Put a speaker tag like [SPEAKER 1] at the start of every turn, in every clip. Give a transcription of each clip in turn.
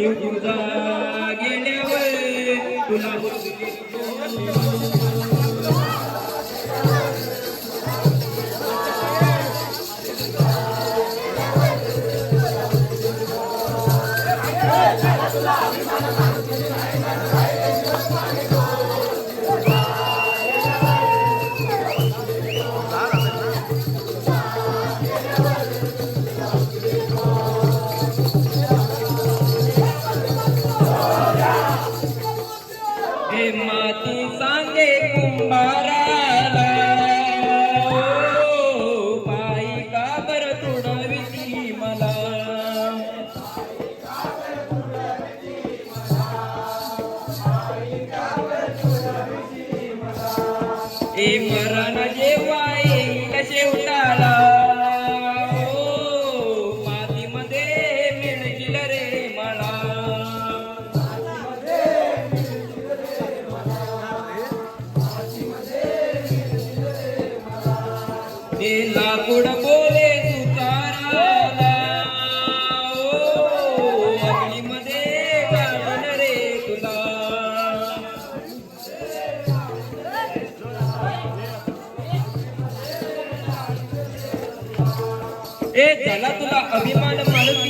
[SPEAKER 1] जीव तुझा गेल्यावर तुला हे माती सांगे कुंभाराला. ओ, पायी का बर तुडविती मला. हे ते लाकूड बोले तुकाराला ओ अग्नीमध्ये घालून रे तुला. ए त्याला तुला अभिमान माणुसकीची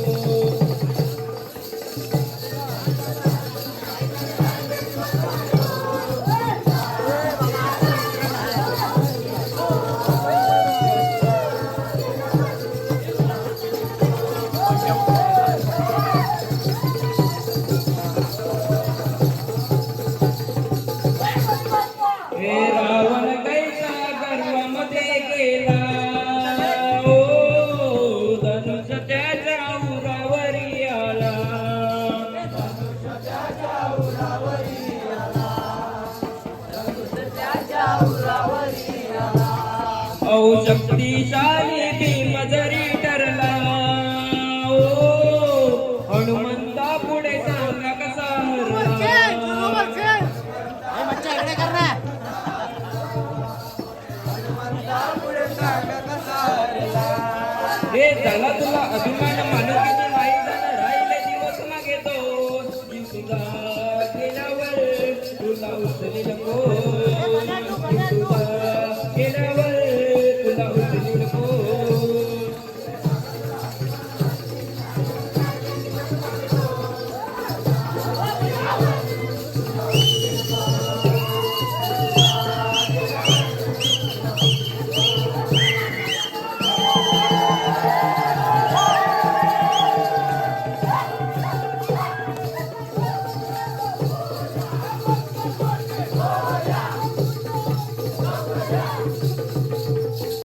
[SPEAKER 1] भाऊ शक्तिशाली भीम जरी ठरला ओ हनुमंता पुढे सांगा कसा हे झाला तुला अभिमान मानू राहिले दिवस मागे दोन. तुला उचली